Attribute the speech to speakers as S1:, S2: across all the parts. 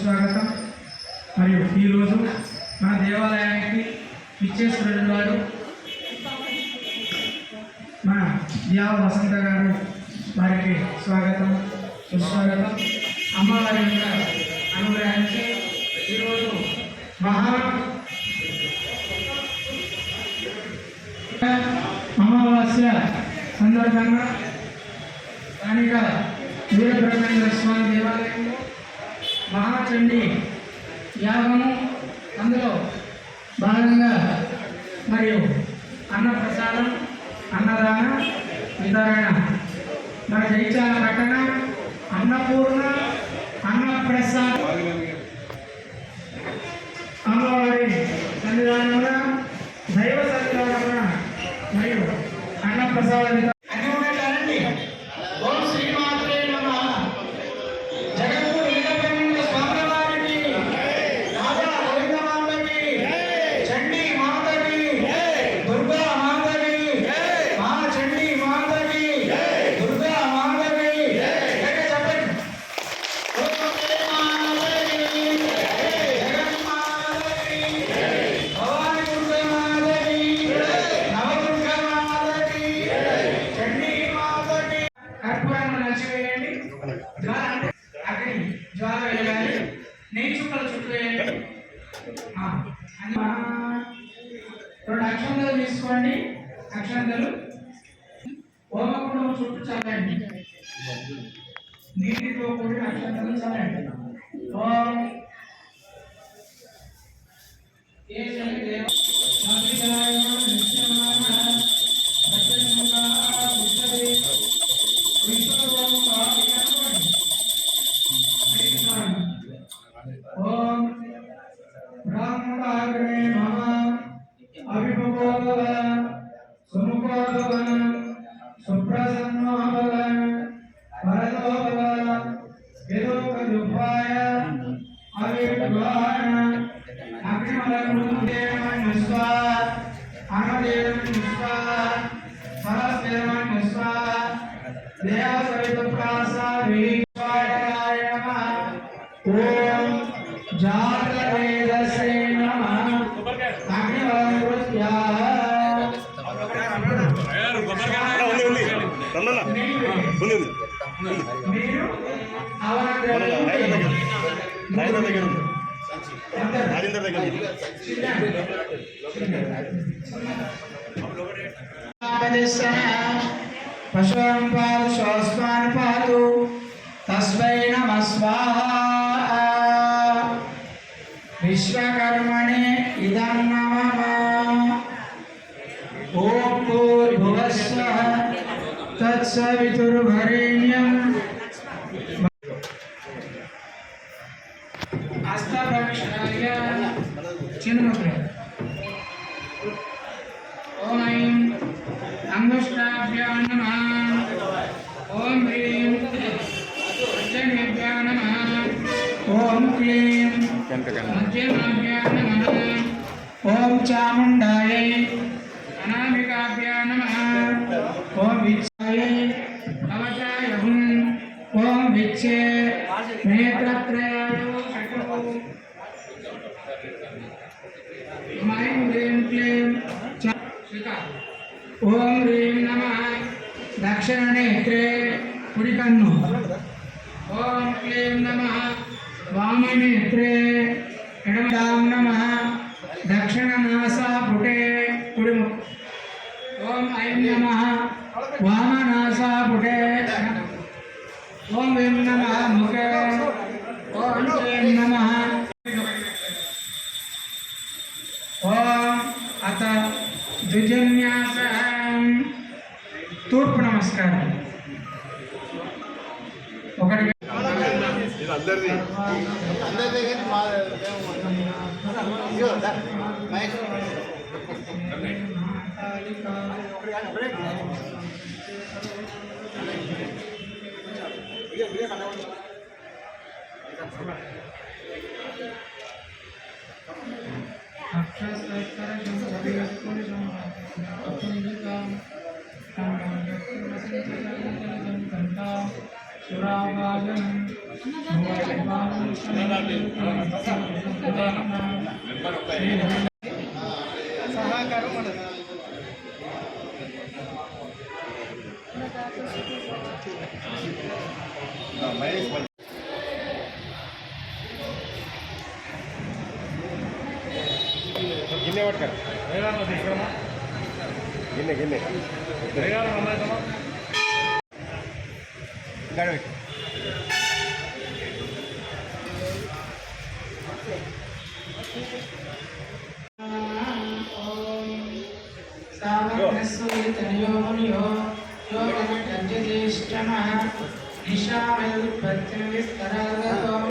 S1: సుస్వాగతం మరియు ఈరోజు మన దేవాలయానికి విచ్చేశ్వరుడు వారు మన యా వసంత గారు వారికి స్వాగతం సుస్వాగతం. అమ్మవారి యొక్క అనుగ్రహించి ఈరోజు మహా అమావాస్య సందర్భంగా స్థానిక వీరబ్రహ్మేంద్ర స్వామి దేవాలయంలో మహాచండి యాగము అందులో భాగంగా మరియు అన్నప్రసాదం అన్నదాన వితరణ మన జైచాల పట్టణ అన్నపూర్ణ అన్నప్రసాద్. అమ్మవారి సన్నిధానమున దైవ సన్నిధానమున మరియు అన్నప్రసాద జ్వాల వేయాలి నెయ్యి చుక్కల చుట్టూ రెండు అక్షంతలు తీసుకోండి అక్షంతలు హోమకుండం చుట్టూ చల్లండి నీటితో కూడిన అక్షంతలు చల్లండి ఓం కేశవ దేవ ఓం జాతవేదసే నమః
S2: రాజేంద్ర దగ్గర రాజేంద్ర దగ్గర ఉంది
S1: పశుం పాదు శ్వాస్మాన్ విశ్వకర్మణే ఇదం నమః ఓం భూర్భువస్వ తత్సవితుర్వరేణ్యం హస్తప్రక్షాళయ చిన్ముద్ర ఓం का करना। ओम चामुंडाय अनामिकाभ्या नमः। ओम विच्छाय कवचायुं ओम विच्छे नेत्रत्रयाय ह्रीं क्लीं शिखा ओम ह्रीं नमः। दक्षिणनेत्रे पुडिकन्नु ओम क्लीं नमः। దక్షిణ నేత్రే కుడి కన్ను ఓం క్లీం నమ వామనేత్రే ఎడమదాం నమ దక్షిణ నాసాపుటే కుడి ము- ఓం ఐం నమ వామనాసాపుటే ఓం వీం నమ ముఖే ఓం క్లీం నమ ఓం అత ద్విజన్యాస తూర్పు నమస్కారం
S2: ఇది అందరిది
S3: అందరి దగ్గర మా ఇదిగో దా, మహేష్.
S1: సహకారం మనది
S2: గిన్నె పట్టుకరా గిన్నె. గిన్నె. గాడి పెట్టు.
S1: యోగమజ్యేష్టమః నిశామయుత్పత్తివిస్తరాగతో స్వాహా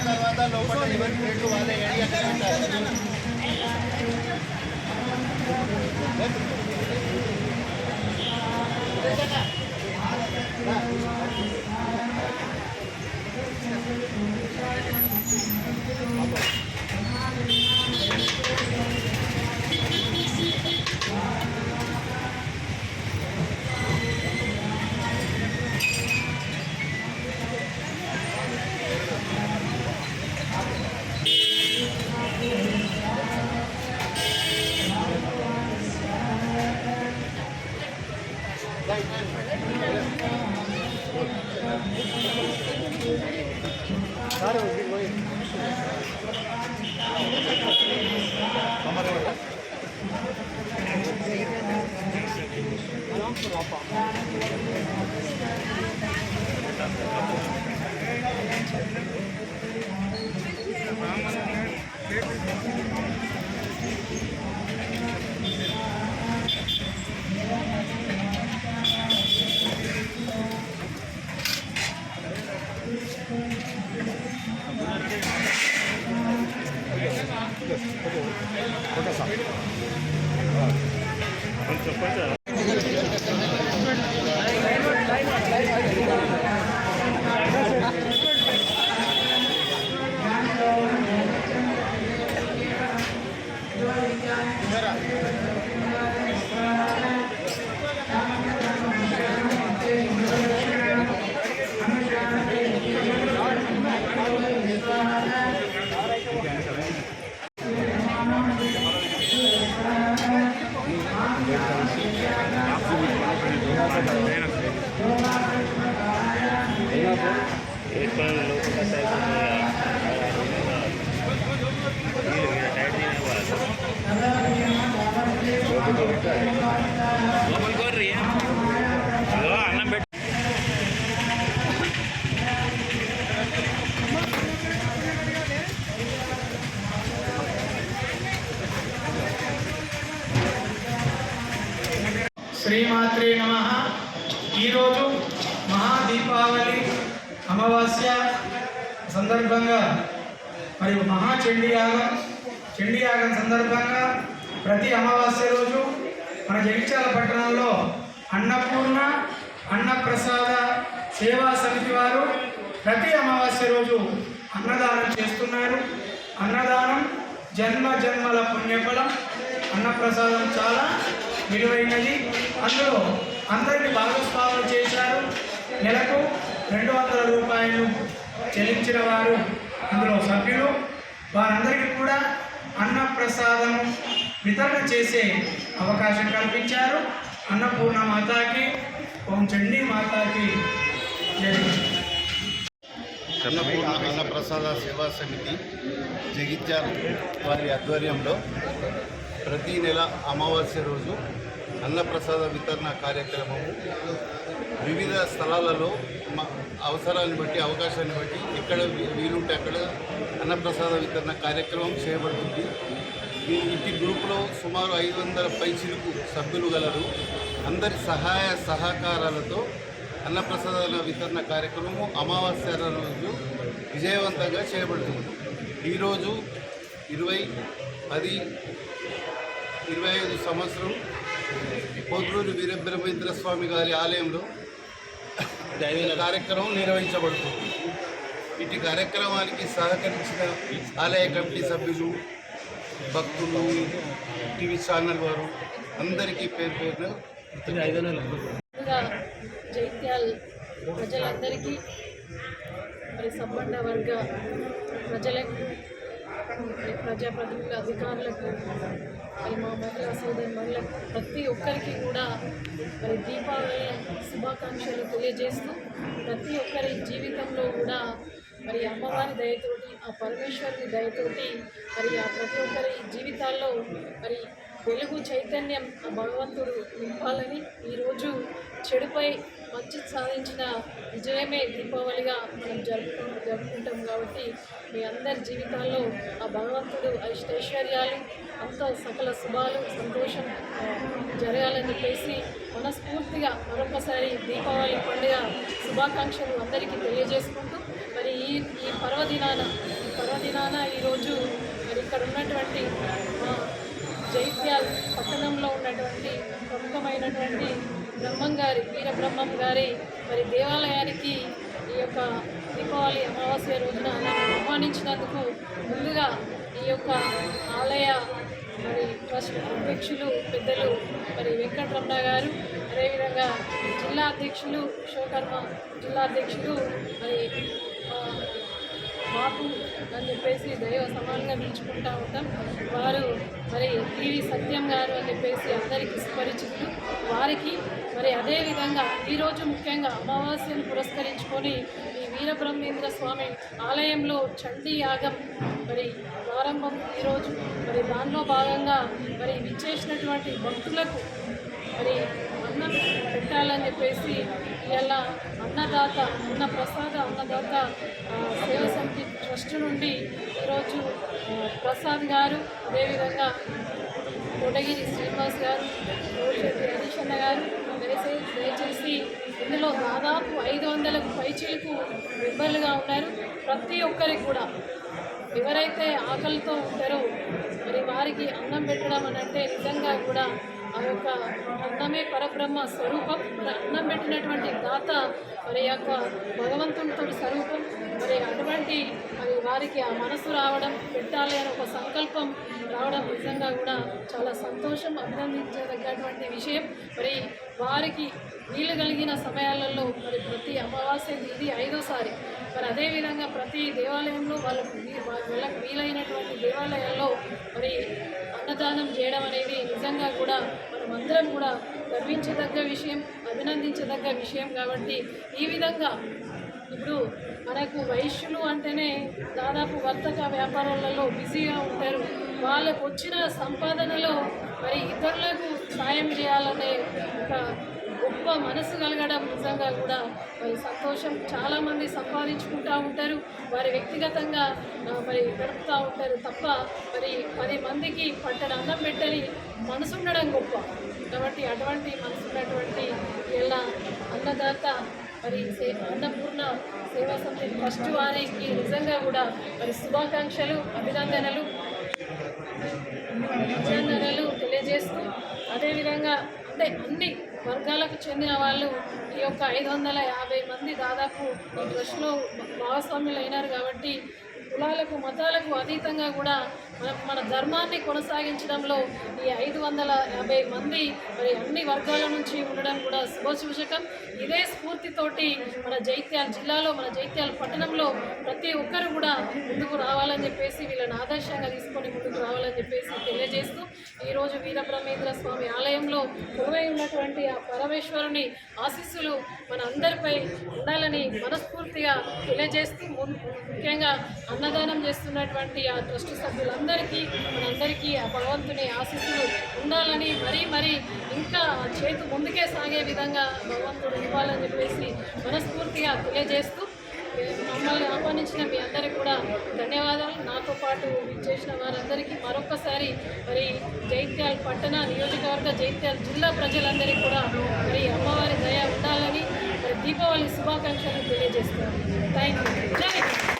S3: తర్వాత లోపల ఎవరి ప్లేట్లు వాళ్ళే 两
S1: 颗
S4: 萝。ఎక్కడ లోపల మహాదీపావళి అమావాస్య సందర్భంగా మరి మహా చండీయాగం చండీయాగం సందర్భంగా ప్రతి అమావాస్య రోజు మన జగిత్యాల పట్టణంలో అన్నపూర్ణ అన్నప్రసాద సేవా సమితి వారు ప్రతి అమావాస్య రోజు అన్నదానం చేస్తున్నారు. అన్నదానం జన్మ జన్మల పుణ్యఫలం అన్నప్రసాదం చాలా విలువైనది. అందులో అందరిని భాగస్వాములు చేశారు. నెలకు రెండు వందల రూపాయలు చెల్లించిన వారు అందులో సభ్యులు. వారందరికీ కూడా అన్నప్రసాదం వితరణ చేసే అవకాశం కల్పించారు. అన్నపూర్ణ మాతాకి ఓం చండీ మాతాకి
S3: అన్నపూర్ణ అన్నప్రసాద సేవా సమితి జగిత్యాల వారి ఆధ్వర్యంలో ప్రతి నెల అమావాస్య రోజు అన్నప్రసాద వితరణ కార్యక్రమము. వివిధ స్థలాలలో మా అవసరాన్ని బట్టి అవకాశాన్ని బట్టి ఎక్కడ వీలుంటే అక్కడ అన్నప్రసాద వితరణ కార్యక్రమం చేయబడుతుంది. ఇంటి గ్రూపులో సుమారు ఐదు వందల పైచిలుకు సభ్యులు గలరు. అందరి సహాయ సహకారాలతో అన్నప్రసాదాల వితరణ కార్యక్రమము అమావాస్య రోజు విజయవంతంగా చేయబడుతుంది. ఈరోజు ఇరవై పది ఇరవై ఐదు సంవత్సరం పోతులూరు వీరబ్రహ్మేంద్ర స్వామి గారి ఆలయంలో ఈ కార్యక్రమం నిర్వహించబడుతుంది. ఇటు కార్యక్రమానికి సహకరించిన ఆలయ కమిటీ సభ్యులు భక్తులు టీవీ ఛానల్ వారు అందరికీ పేరు పేరున
S5: జైత్యాల్ ప్రజలందరికీ మరి సంబంధ వర్గ ప్రజలకు ప్రజాప్రతినిధుల అధికారులకు మరి మా మహిళా సోదరి మహిళ ప్రతి ఒక్కరికి కూడా మరి దీపావళి శుభాకాంక్షలు తెలియజేస్తూ ప్రతి ఒక్కరి జీవితంలో కూడా మరి అమ్మవారి దయతోటి ఆ పరమేశ్వరుని దయతోటి మరి ఆ ప్రతి ఒక్కరి జీవితాల్లో మరి వెలుగు చైతన్యం ఆ భగవంతుడు నింపాలని ఈరోజు చెడుపై మంచి సాధించిన విజయమే దీపావళిగా మనం జరుపుకో జరుపుకుంటాం కాబట్టి మీ అందరి జీవితాల్లో ఆ భగవంతుడు అష్టైశ్వర్యాలు అంత సకల శుభాలు సంతోషం జరగాలని చెప్పేసి మనస్ఫూర్తిగా మరొకసారి దీపావళి పండుగ శుభాకాంక్షలు అందరికీ తెలియజేసుకుంటూ మరి ఈ ఈ పర్వదినాన ఈ పర్వదినాన ఈరోజు మరి ఇక్కడ ఉన్నటువంటి పట్టణంలో ఉన్నటువంటి ప్రముఖమైనటువంటి బ్రహ్మం గారి వీరబ్రహ్మం గారి మరి దేవాలయానికి ఈ యొక్క దీపావళి అమావాస్య రోజున నన్ను ఆహ్వానించినందుకు ముందుగా ఈ యొక్క ఆలయ మరి ట్రస్ట్ అధ్యక్షులు పెద్దలు మరి వెంకటరమణ గారు అదేవిధంగా జిల్లా అధ్యక్షులు విశ్వకర్మ జిల్లా అధ్యక్షులు మరి ఆ, అని చెప్పేసి దైవ సమానంగా పిలుచుకుంటా ఉంటాం. వారు మరి టీవీ సత్యం గారు అని చెప్పేసి అందరికీ సుపరిచితులు. వారికి మరి అదేవిధంగా ఈరోజు ముఖ్యంగా అమావాస్యను పురస్కరించుకొని ఈ వీరబ్రహ్మేంద్ర స్వామి ఆలయంలో చండీ యాగం మరి ప్రారంభం ఈరోజు మరి దానిలో భాగంగా మరి విచ్చేసినటువంటి భక్తులకు మరి అన్నం పెట్టాలని చెప్పేసి ఇలా అన్నదాత అన్న ప్రసాద అన్నదాత సేవ సమితి ట్రస్ట్ నుండి ఈరోజు ప్రసాద్ గారు అదేవిధంగా కోటగిరి శ్రీనివాస్ గారు కోటిశెట్టి గారు దయచేసి దయచేసి ఇందులో దాదాపు ఐదు వందలకు పైచీలకు మెంబర్లుగా ఉన్నారు. ప్రతి ఒక్కరికి కూడా ఎవరైతే ఆకలితో ఉంటారో మరి వారికి అన్నం పెట్టడం అనంటే నిజంగా కూడా ఆ యొక్క అన్నమే పరబ్రహ్మ స్వరూపం. అన్నం పెట్టినటువంటి దాత మరి యొక్క భగవంతునితో స్వరూపం. మరి అటువంటి మరి వారికి ఆ మనసు రావడం పెట్టాలి అనే ఒక సంకల్పం రావడం నిజంగా కూడా చాలా సంతోషం అభినందించదగ్గటువంటి విషయం. మరి వారికి వీలు కలిగిన సమయాలలో మరి ప్రతి అమావాస్య ఇది ఐదోసారి. మరి అదేవిధంగా ప్రతి దేవాలయంలో వాళ్ళకు వీ- వాళ్ళకు వీలైనటువంటి దేవాలయాల్లో మరి అన్నదానం చేయడం అనేది నిజంగా కూడా మనం అందరం కూడా గర్వించదగ్గ విషయం అభినందించదగ్గ విషయం కాబట్టి ఈ విధంగా ఇప్పుడు మనకు వైశ్యులు అంటేనే దాదాపు వర్తక వ్యాపారాలలో బిజీగా ఉంటారు. వాళ్ళకు వచ్చిన సంపాదనలో మరి ఇతరులకు సాయం చేయాలనే ఒక గొప్ప మనసు కలగడం నిజంగా కూడా మరి సంతోషం. చాలామంది సంపాదించుకుంటూ ఉంటారు వారి వ్యక్తిగతంగా మరి గడుపుతూ ఉంటారు తప్ప మరి పది మందికి పట్టణ అన్నం పెట్టని మనసు ఉండడం గొప్ప. కాబట్టి అటువంటి మనసు ఉన్నటువంటి ఇలా అన్నదాత మరి సే అన్నపూర్ణ సేవా సమితి ఫస్ట్ వారికి నిజంగా కూడా మరి శుభాకాంక్షలు అభినందనలు. విజయనగరాలు తెలియజేస్తూ అదేవిధంగా అంటే అన్ని వర్గాలకు చెందిన వాళ్ళు ఈ యొక్క ఐదు వందల యాభై మంది దాదాపు ఈ దృష్టిలో భాగస్వాములు అయినారు కాబట్టి కులాలకు మతాలకు అతీతంగా కూడా మన మన ధర్మాన్ని కొనసాగించడంలో ఈ ఐదు వందల యాభై మంది మరి అన్ని వర్గాల నుంచి ఉండడం కూడా శుభసూచకం. ఇదే స్ఫూర్తితోటి మన జైత్యాల జిల్లాలో మన జైత్యాల పట్టణంలో ప్రతి ఒక్కరు కూడా ముందుకు రావాలని చెప్పేసి వీళ్ళని ఆదర్శంగా తీసుకొని ముందుకు రావాలని చెప్పేసి తెలియజేస్తూ ఈరోజు వీరబ్రహ్మేంద్ర స్వామి ఆలయంలో కొలువై ఉన్నటువంటి ఆ పరమేశ్వరుని ఆశీస్సులు మన అందరిపై ఉండాలని మనస్ఫూర్తిగా తెలియజేస్తూ ముఖ్యంగా అన్నదానం చేస్తున్నటువంటి ఆ ట్రస్ట్ సభ్యులందరికీ మనందరికీ ఆ భగవంతుని ఆశీస్సులు ఉండాలని మరీ మరీ ఇంకా చేతి చేతు ముందుకే సాగే విధంగా భగవంతుడు ఇవ్వాలని చెప్పేసి మనస్ఫూర్తిగా తెలియజేస్తూ మమ్మల్ని ఆహ్వానించిన మీ అందరికీ కూడా ధన్యవాదాలు. నాతో పాటు చేసిన వారందరికీ మరొకసారి మరి జైత్యాల పట్టణ నియోజకవర్గ జైత్యాల జిల్లా ప్రజలందరికీ కూడా మరి అమ్మవారి దయ ఉండాలని మరి దీపావళి శుభాకాంక్షలు తెలియజేస్తున్నాను. Thank you